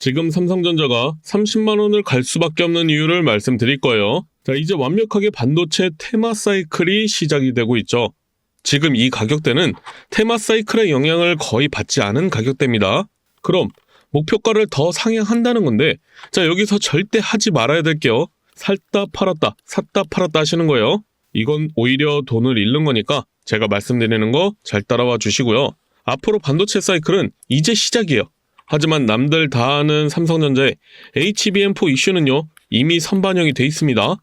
지금 삼성전자가 30만 원을 갈 수밖에 없는 이유를 말씀드릴 거예요. 자, 이제 완벽하게 반도체 테마 사이클이 시작이 되고 있죠. 지금 이 가격대는 테마 사이클의 영향을 거의 받지 않은 가격대입니다. 그럼 목표가를 더 상향한다는 건데, 자, 여기서 절대 하지 말아야 될 게요. 살다 팔았다, 샀다 팔았다 하시는 거예요. 이건 오히려 돈을 잃는 거니까 제가 말씀드리는 거 잘 따라와 주시고요. 앞으로 반도체 사이클은 이제 시작이에요. 하지만 남들 다 아는 삼성전자의 HBM4 이슈는요, 이미 선반영이 돼 있습니다.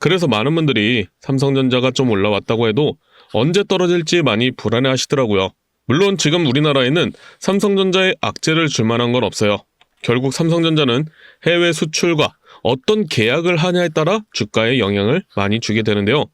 그래서 많은 분들이 삼성전자가 좀 올라왔다고 해도 언제 떨어질지 많이 불안해 하시더라고요. 물론 지금 우리나라에는 삼성전자에 악재를 줄 만한 건 없어요. 결국 삼성전자는 해외 수출과 어떤 계약을 하냐에 따라 주가에 영향을 많이 주게 되는데요.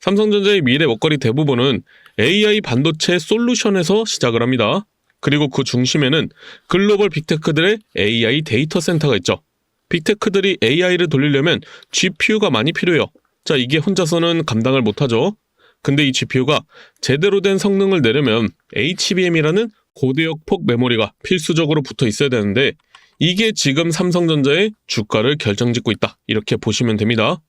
삼성전자의 미래 먹거리 대부분은 AI 반도체 솔루션에서 시작을 합니다. 그리고 그 중심에는 글로벌 빅테크들의 AI 데이터 센터가 있죠. 빅테크들이 AI를 돌리려면 GPU가 많이 필요해요. 자, 이게 혼자서는 감당을 못하죠. 근데 이 GPU가 제대로 된 성능을 내려면 HBM이라는 고대역 폭 메모리가 필수적으로 붙어 있어야 되는데 이게 지금 삼성전자의 주가를 결정짓고 있다. 이렇게 보시면 됩니다.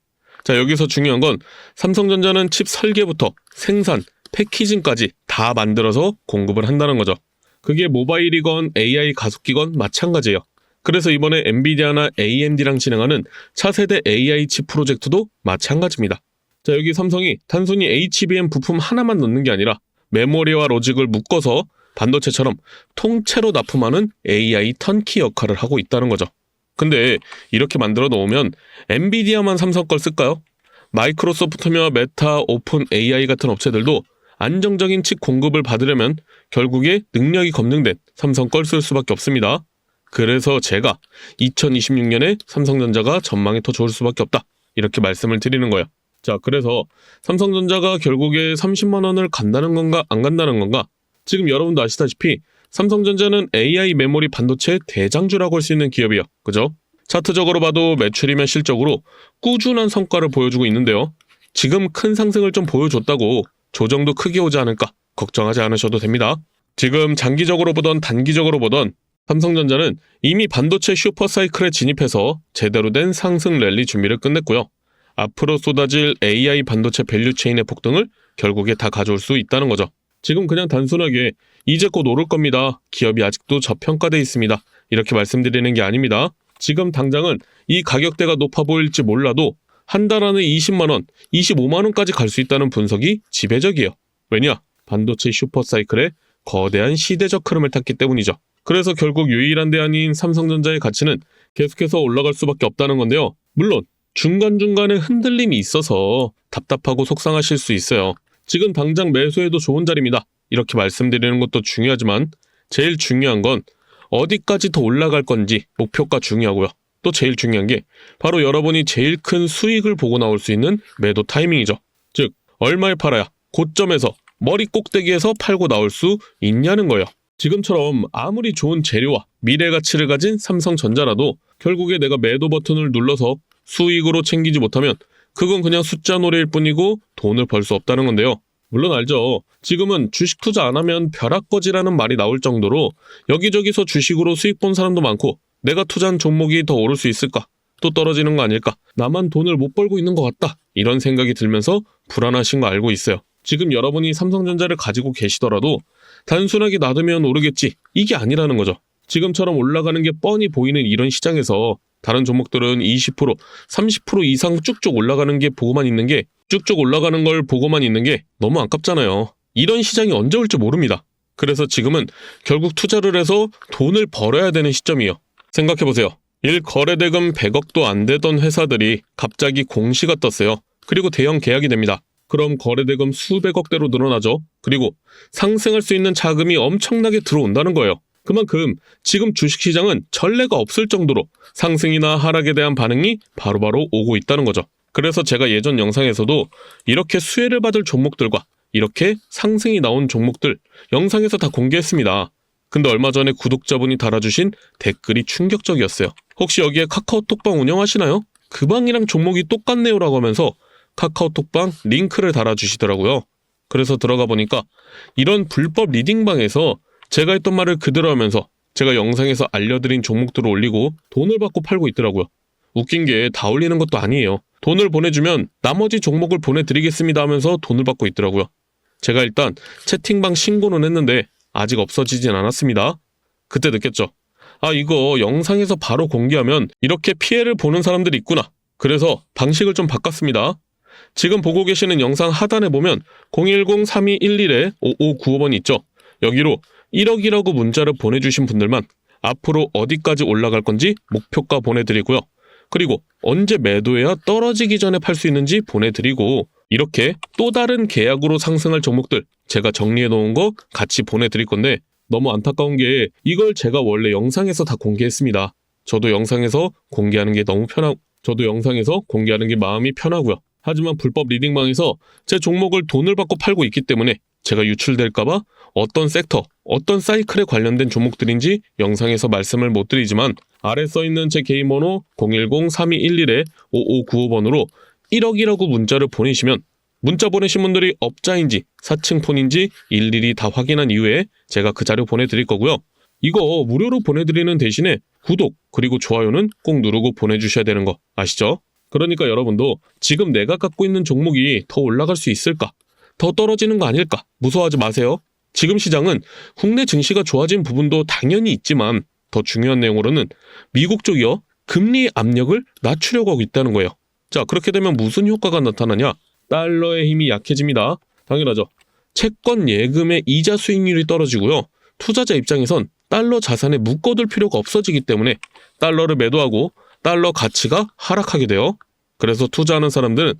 자, 여기서 중요한 건 삼성전자는 칩 설계부터 생산, 패키징까지 다 만들어서 공급을 한다는 거죠. 그게 모바일이건 AI 가속기건 마찬가지예요. 그래서 이번에 엔비디아나 AMD랑 진행하는 차세대 AI 칩 프로젝트도 마찬가지입니다. 자, 여기 삼성이 단순히 HBM 부품 하나만 넣는 게 아니라 메모리와 로직을 묶어서 반도체처럼 통째로 납품하는 AI 턴키 역할을 하고 있다는 거죠. 근데 이렇게 만들어 놓으면 엔비디아만 삼성 걸 쓸까요? 마이크로소프트며 메타, 오픈 AI 같은 업체들도 안정적인 칩 공급을 받으려면 결국에 능력이 검증된 삼성 걸 쓸 수밖에 없습니다. 그래서 제가 2026년에 삼성전자가 전망이 더 좋을 수밖에 없다. 이렇게 말씀을 드리는 거예요. 자, 그래서 삼성전자가 결국에 30만 원을 간다는 건가 안 간다는 건가? 지금 여러분도 아시다시피 삼성전자는 AI 메모리 반도체 대장주라고 할 수 있는 기업이에요. 그죠? 차트적으로 봐도 매출이면 실적으로 꾸준한 성과를 보여주고 있는데요. 지금 큰 상승을 좀 보여줬다고 조정도 크게 오지 않을까 걱정하지 않으셔도 됩니다. 지금 장기적으로 보던 단기적으로 보던 삼성전자는 이미 반도체 슈퍼사이클에 진입해서 제대로 된 상승 랠리 준비를 끝냈고요. 앞으로 쏟아질 AI 반도체 밸류체인의 폭등을 결국에 다 가져올 수 있다는 거죠. 지금 그냥 단순하게 이제 곧 오를 겁니다. 기업이 아직도 저평가돼 있습니다. 이렇게 말씀드리는 게 아닙니다. 지금 당장은 이 가격대가 높아 보일지 몰라도 한 달 안에 20만 원, 25만 원까지 갈 수 있다는 분석이 지배적이에요. 왜냐? 반도체 슈퍼사이클의 거대한 시대적 흐름을 탔기 때문이죠. 그래서 결국 유일한 대안인 삼성전자의 가치는 계속해서 올라갈 수밖에 없다는 건데요. 물론 중간중간에 흔들림이 있어서 답답하고 속상하실 수 있어요. 지금 당장 매수해도 좋은 자리입니다. 이렇게 말씀드리는 것도 중요하지만 제일 중요한 건 어디까지 더 올라갈 건지 목표가 중요하고요. 또 제일 중요한 게 바로 여러분이 제일 큰 수익을 보고 나올 수 있는 매도 타이밍이죠. 즉 얼마에 팔아야 고점에서 머리 꼭대기에서 팔고 나올 수 있냐는 거예요. 지금처럼 아무리 좋은 재료와 미래 가치를 가진 삼성전자라도 결국에 내가 매도 버튼을 눌러서 수익으로 챙기지 못하면 그건 그냥 숫자 놀이일 뿐이고 돈을 벌 수 없다는 건데요. 물론 알죠. 지금은 주식 투자 안 하면 벼락거지라는 말이 나올 정도로 여기저기서 주식으로 수익 본 사람도 많고 내가 투자한 종목이 더 오를 수 있을까? 또 떨어지는 거 아닐까? 나만 돈을 못 벌고 있는 것 같다. 이런 생각이 들면서 불안하신 거 알고 있어요. 지금 여러분이 삼성전자를 가지고 계시더라도 단순하게 놔두면 오르겠지. 이게 아니라는 거죠. 지금처럼 올라가는 게 뻔히 보이는 이런 시장에서 다른 종목들은 20%, 30% 이상 쭉쭉 올라가는 게 보고만 있는 게 쭉쭉 올라가는 걸 보고만 있는 게 너무 아깝잖아요. 이런 시장이 언제 올지 모릅니다. 그래서 지금은 결국 투자를 해서 돈을 벌어야 되는 시점이에요. 생각해보세요. 1 거래대금 100억도 안 되던 회사들이 갑자기 공시가 떴어요. 그리고 대형 계약이 됩니다. 그럼 거래대금 수백억대로 늘어나죠. 그리고 상승할 수 있는 자금이 엄청나게 들어온다는 거예요. 그만큼 지금 주식시장은 전례가 없을 정도로 상승이나 하락에 대한 반응이 바로 바로 오고 있다는 거죠. 그래서 제가 예전 영상에서도 이렇게 수혜를 받을 종목들과 이렇게 상승이 나온 종목들 영상에서 다 공개했습니다. 근데 얼마 전에 구독자분이 달아주신 댓글이 충격적이었어요. 혹시 여기에 카카오톡방 운영하시나요? 그 방이랑 종목이 똑같네요라고 하면서 카카오톡방 링크를 달아주시더라고요. 그래서 들어가 보니까 이런 불법 리딩방에서 제가 했던 말을 그대로 하면서 제가 영상에서 알려드린 종목들을 올리고 돈을 받고 팔고 있더라고요. 웃긴 게 다 올리는 것도 아니에요. 돈을 보내주면 나머지 종목을 보내드리겠습니다 하면서 돈을 받고 있더라고요. 제가 일단 채팅방 신고는 했는데 아직 없어지진 않았습니다. 그때 느꼈죠. 아, 이거 영상에서 바로 공개하면 이렇게 피해를 보는 사람들이 있구나. 그래서 방식을 좀 바꿨습니다. 지금 보고 계시는 영상 하단에 보면 010-3211-5595번 있죠. 여기로 1억이라고 문자를 보내주신 분들만 앞으로 어디까지 올라갈 건지 목표가 보내드리고요. 그리고 언제 매도해야 떨어지기 전에 팔 수 있는지 보내드리고 이렇게 또 다른 계약으로 상승할 종목들 제가 정리해 놓은 거 같이 보내드릴 건데 너무 안타까운 게 이걸 제가 원래 영상에서 다 공개했습니다. 저도 영상에서 공개하는 게 너무 편하 저도 영상에서 공개하는 게 마음이 편하고요. 하지만 불법 리딩방에서 제 종목을 돈을 받고 팔고 있기 때문에 제가 유출될까봐 어떤 섹터, 어떤 사이클에 관련된 종목들인지 영상에서 말씀을 못 드리지만 아래 써 있는 제 개인 번호 010-3211-5595번으로 1억이라고 문자를 보내시면 문자 보내신 분들이 업자인지 사칭폰인지 일일이 다 확인한 이후에 제가 그 자료 보내드릴 거고요. 이거 무료로 보내드리는 대신에 구독 그리고 좋아요는 꼭 누르고 보내주셔야 되는 거 아시죠? 그러니까 여러분도 지금 내가 갖고 있는 종목이 더 올라갈 수 있을까? 더 떨어지는 거 아닐까? 무서워하지 마세요. 지금 시장은 국내 증시가 좋아진 부분도 당연히 있지만 더 중요한 내용으로는 미국 쪽이요 금리 압력을 낮추려고 하고 있다는 거예요. 자 그렇게 되면 무슨 효과가 나타나냐? 달러의 힘이 약해집니다. 당연하죠. 채권 예금의 이자 수익률이 떨어지고요. 투자자 입장에선 달러 자산에 묶어둘 필요가 없어지기 때문에 달러를 매도하고 달러 가치가 하락하게 돼요. 그래서 투자하는 사람들은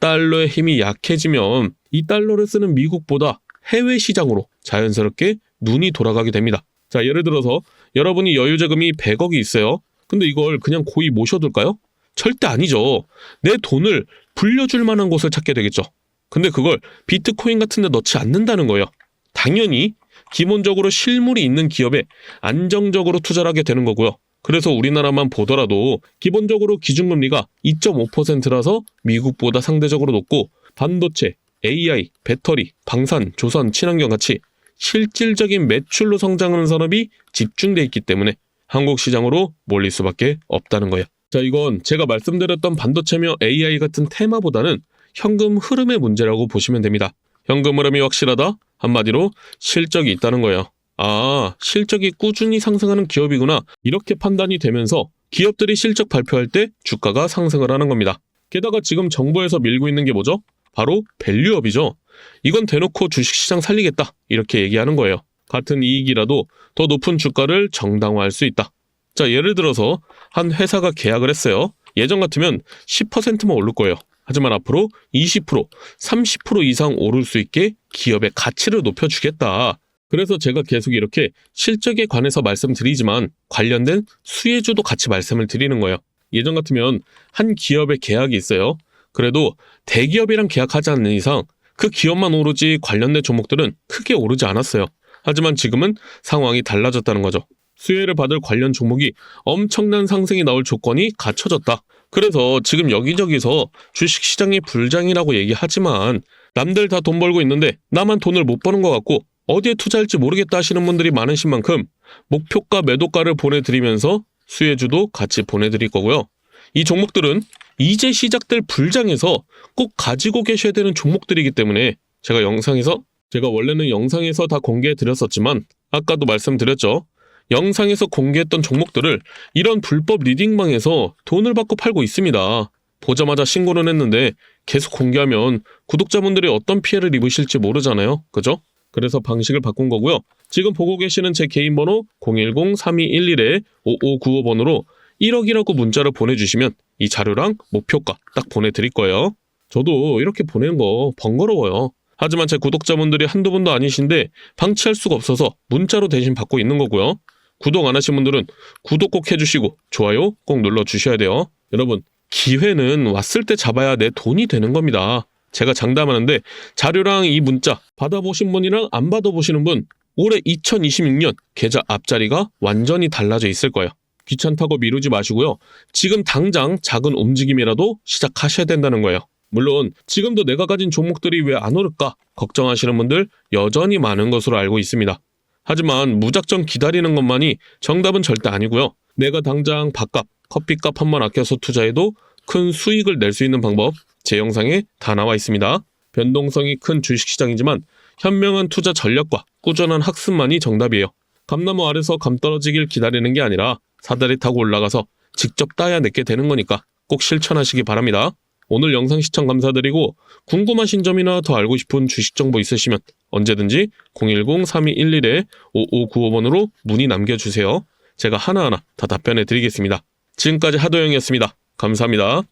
달러의 힘이 약해지면 이 달러를 쓰는 미국보다 해외 시장으로 자연스럽게 눈이 돌아가게 됩니다. 자, 예를 들어서 여러분이 여유 자금이 100억이 있어요. 근데 이걸 그냥 고이 모셔둘까요? 절대 아니죠. 내 돈을 불려줄 만한 곳을 찾게 되겠죠. 근데 그걸 비트코인 같은 데 넣지 않는다는 거예요. 당연히 기본적으로 실물이 있는 기업에 안정적으로 투자를 하게 되는 거고요. 그래서 우리나라만 보더라도 기본적으로 기준금리가 2.5%라서 미국보다 상대적으로 높고 반도체, AI, 배터리, 방산, 조선, 친환경 같이 실질적인 매출로 성장하는 산업이 집중돼 있기 때문에 한국 시장으로 몰릴 수밖에 없다는 거예요. 자, 이건 제가 말씀드렸던 반도체며 AI 같은 테마보다는 현금 흐름의 문제라고 보시면 됩니다. 현금 흐름이 확실하다? 한마디로 실적이 있다는 거예요. 아, 실적이 꾸준히 상승하는 기업이구나. 이렇게 판단이 되면서 기업들이 실적 발표할 때 주가가 상승을 하는 겁니다. 게다가 지금 정부에서 밀고 있는 게 뭐죠? 바로 밸류업이죠. 이건 대놓고 주식시장 살리겠다. 이렇게 얘기하는 거예요. 같은 이익이라도 더 높은 주가를 정당화할 수 있다. 자, 예를 들어서 한 회사가 계약을 했어요. 예전 같으면 10%만 오를 거예요. 하지만 앞으로 20%, 30% 이상 오를 수 있게 기업의 가치를 높여주겠다. 그래서 제가 계속 이렇게 실적에 관해서 말씀드리지만 관련된 수혜주도 같이 말씀을 드리는 거예요. 예전 같으면 한 기업의 계약이 있어요. 그래도 대기업이랑 계약하지 않는 이상 그 기업만 오르지 관련된 종목들은 크게 오르지 않았어요. 하지만 지금은 상황이 달라졌다는 거죠. 수혜를 받을 관련 종목이 엄청난 상승이 나올 조건이 갖춰졌다. 그래서 지금 여기저기서 주식시장이 불장이라고 얘기하지만 남들 다 돈 벌고 있는데 나만 돈을 못 버는 것 같고 어디에 투자할지 모르겠다 하시는 분들이 많으신 만큼 목표가 매도가를 보내드리면서 수혜주도 같이 보내드릴 거고요. 이 종목들은 이제 시작될 불장에서 꼭 가지고 계셔야 되는 종목들이기 때문에 제가 영상에서 제가 원래는 영상에서 다 공개해 드렸었지만 아까도 말씀드렸죠. 영상에서 공개했던 종목들을 이런 불법 리딩방에서 돈을 받고 팔고 있습니다. 보자마자 신고는 했는데 계속 공개하면 구독자분들이 어떤 피해를 입으실지 모르잖아요. 그죠? 그래서 방식을 바꾼 거고요. 지금 보고 계시는 제 개인 번호 010-3211-5595번으로 1억이라고 문자를 보내주시면 이 자료랑 목표가 딱 보내드릴 거예요. 저도 이렇게 보내는 거 번거로워요. 하지만 제 구독자분들이 한두 분도 아니신데 방치할 수가 없어서 문자로 대신 받고 있는 거고요. 구독 안 하신 분들은 구독 꼭 해주시고 좋아요 꼭 눌러주셔야 돼요. 여러분 기회는 왔을 때 잡아야 내 돈이 되는 겁니다. 제가 장담하는데 자료랑 이 문자 받아보신 분이랑 안 받아보시는 분 올해 2026년 계좌 앞자리가 완전히 달라져 있을 거예요. 귀찮다고 미루지 마시고요. 지금 당장 작은 움직임이라도 시작하셔야 된다는 거예요. 물론 지금도 내가 가진 종목들이 왜 안 오를까 걱정하시는 분들 여전히 많은 것으로 알고 있습니다. 하지만 무작정 기다리는 것만이 정답은 절대 아니고요. 내가 당장 밥값, 커피값 한 번 아껴서 투자해도 큰 수익을 낼 수 있는 방법 제 영상에 다 나와 있습니다. 변동성이 큰 주식시장이지만 현명한 투자 전략과 꾸준한 학습만이 정답이에요. 감나무 아래서 감 떨어지길 기다리는 게 아니라 사다리 타고 올라가서 직접 따야 내게 되는 거니까 꼭 실천하시기 바랍니다. 오늘 영상 시청 감사드리고 궁금하신 점이나 더 알고 싶은 주식 정보 있으시면 언제든지 010-3211-5595번으로 문의 남겨주세요. 제가 하나하나 다 답변해 드리겠습니다. 지금까지 하도영이었습니다. 감사합니다.